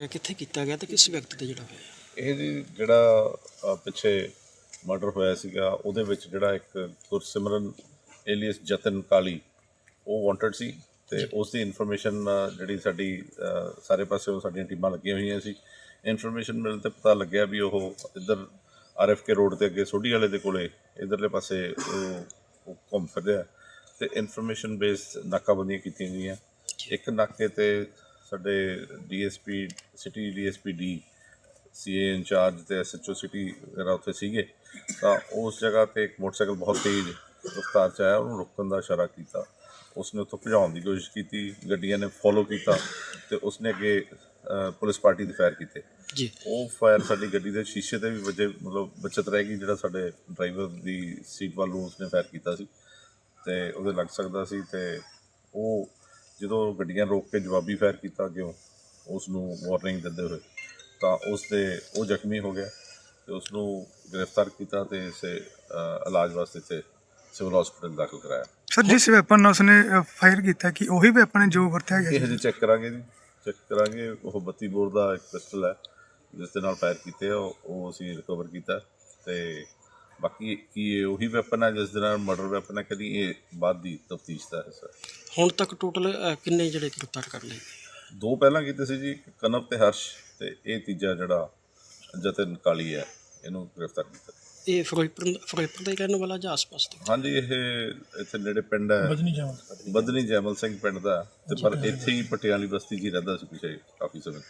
ਇਹ ਕਿੱਥੇ ਕੀਤਾ ਗਿਆ ਤੇ ਕਿਸ ਵਿਅਕਤੀ ਤੇ ਜਿਹੜਾ ਹੋਇਆ? ਇਹ ਜੀ ਜਿਹੜਾ ਅ, ਪਿੱਛੇ ਮਰਡਰ ਹੋਇਆ ਸੀਗਾ ਉਹਦੇ ਵਿੱਚ ਜਿਹੜਾ ਇੱਕ ਗੁਰਸਿਮਰਨ ਏਲੀਅਸ ਜਤਨ ਕਾਲੀ ਉਹ ਵਾਂਟਡ ਸੀ ਤੇ ਉਸ ਦੀ ਇਨਫੋਰਮੇਸ਼ਨ ਜਿਹੜੀ ਸਾਡੀ ਅ, ਸਾਰੇ ਪਾਸੇ ਸਾਡੀਆਂ ਟੀਮਾਂ ਲੱਗੀਆਂ ਹੋਈਆਂ ਸੀ। ਇਨਫੋਰਮੇਸ਼ਨ ਮਿਲਣ ਤੇ ਪਤਾ ਲੱਗਿਆ ਵੀ ਉਹ ਇੱਧਰ ਆਰਐਫਕੇ ਰੋਡ ਤੇ ਅੱਗੇ ਸੋਢੀ ਵਾਲੇ ਦੇ ਕੋਲੇ ਇਧਰਲੇ ਪਾਸੇ ਉਹ ਉਹ ਘੁੰਮ ਫਿਰ ਰਿਹਾ ਤੇ ਇਨਫੋਰਮੇਸ਼ਨ ਬੇਸਡ ਨਾਕਾਬੰਦੀਆਂ ਕੀਤੀਆਂ ਗਈਆਂ। ਇੱਕ ਨਾਕੇ ਤੇ ਸਾਡੇ DSP city DSP D CA in charge ਤੇ ਐਸਐਚਓ ਸਿਟੀ ਵਗੈਰਾ ਉੱਥੇ ਸੀਗੇ। ਤਾਂ ਉਸ ਜਗ੍ਹਾ ਤੇ ਇੱਕ ਮੋਟਰਸਾਈਕਲ ਬਹੁਤ ਤੇਜ਼ ਰਫ਼ਤਾਰ 'ਚ ਆਇਆ ਉਹਨੂੰ ਰੁਕਣ ਦਾ ਇਸ਼ਾਰਾ ਕੀਤਾ। ਉਸਨੇ ਉੱਥੋਂ ਭਜਾਉਣ ਦੀ ਕੋਸ਼ਿਸ਼ ਕੀਤੀ ਗੱਡੀਆਂ ਨੇ ਫੋਲੋ ਕੀਤਾ ਤੇ ਉਸਨੇ ਅੱਗੇ ਪੁਲਿਸ ਪਾਰਟੀ ਦੇ ਫਾਇਰ ਕੀਤੇ। ਜੀ। ਉਹ ਫਾਇਰ ਸਾਡੀ ਗੱਡੀ ਦੇ ਸ਼ੀਸ਼ੇ ਤੇ ਵੀ ਵੱਜੇ ਮਤਲਬ ਬਚਤ ਰਹਿ ਗਈ ਜਿਹੜਾ ਸਾਡੇ ਡਰਾਈਵਰ ਦੀ ਸੀਟ ਵੱਲ ਨੂੰ ਉਸਨੇ ਫਾਇਰ ਕੀਤਾ ਸੀ। ਤੇ ਉਹਦੇ ਲੱਗ ਸਕਦਾ ਸੀ ਤੇ ਉਹ ਜਦੋਂ ਗੱਡੀਆਂ ਰੋਕ ਕੇ ਜਵਾਬੀ ਫਾਇਰ ਕੀਤਾ ਅੱਗੇ ਉਸ ਨੂੰ ਵਾਰਨਿੰਗ ਦਿੰਦੇ ਹੋਏ ਤਾਂ ਉਸ ਦੇ ਉਹ ਜ਼ਖਮੀ ਹੋ ਗਿਆ ਤੇ ਉਸ ਨੂੰ ਗ੍ਰਿਫਤਾਰ ਕੀਤਾ ਤੇ ਇਸੇ ਇਲਾਜ ਵਾਸਤੇ ਤੇ ਸਿਵਲ ਹਸਪੀਟਲ ਦਾਖਲ ਕਰਾਇਆ। ਸਰ ਜਿਸ ਵੈਪਨ ਨਾਲ ਉਸਨੇ ਫਾਇਰ ਕੀਤਾ ਕਿ ਉਹੀ ਵੈਪਨ ਹੈ ਜੋ ਵਰਤਿਆ ਗਿਆ ਇਹ ਹਜੇ ਚੈੱਕ ਕਰਾਂਗੇ ਜੀ ਚੈੱਕ ਕਰਾਂਗੇ। ਉਹ 32 ਬੋਰ ਦਾ ਇੱਕ ਪਿਸਟਲ ਹੈ ਜਿਸ ਦੇ ਨਾਲ ਫਾਇਰ ਕੀਤੇ ਉਹ ਅਸੀਂ ਰਿਕਵਰ ਕੀਤਾ ਤੇ ਬਾਕੀ ਕੀ ਇਹ ਉਹੀ ਵੈਪਨ ਹੈ ਜਿਸ ਦੇ ਨਾਲ ਮਰਡਰ ਵੈਪਨ ਹੈ ਕਦੀ ਇਹ ਬਾਅਦ ਦੀ ਤਫਤੀਸ਼ ਦਾ ਹਿੱਸਾ? ਹੈ। ਹੁਣ ਤੱਕ ਟੋਟਲ ਕਿੰਨੇ ਜਿਹੜੇ ਗ੍ਰਿਫਤਾਰ ਕਰ ਲਏ? ਦੋ ਪਹਿਲਾਂ ਕੀਤੇ ਸੀ ਜੀ ਇੱਕ ਕਨਵ ਤੇ ਹਰਸ਼ ਤੇ ਇਹ ਤੀਜਾ ਜਿਹੜਾ ਜਤਨ ਕਾਲੀ ਹੈ ਇਹਨੂੰ ਗ੍ਰਿਫਤਾਰ ਕੀਤਾ। ਇਹ ਫਿਰੋਜ਼ਪੁਰ ਫਿਰੋਜ਼ਪੁਰ ਦਾ ਹੀ ਰਹਿਣ ਵਾਲਾ ਜਾਂ ਆਸ-ਪਾਸ ਦਾ? ਹਾਂਜੀ ਇਹ ਇੱਥੇ ਨੇੜੇ ਪਿੰਡ ਹੈ। ਬਦਨੀ ਜੈਮਲ। ਬਦਨੀ ਜੈਮਲ ਸਿੰਘ ਪਿੰਡ ਦਾ ਤੇ ਪਰ ਇੱਥੇ ਹੀ ਪਟਿਆਲੀ ਬਸਤੀ 'ਚ ਹੀ ਰਹਿੰਦਾ ਸੀ ਪਿਛੇ ਕਾਫੀ ਸਮੇਂ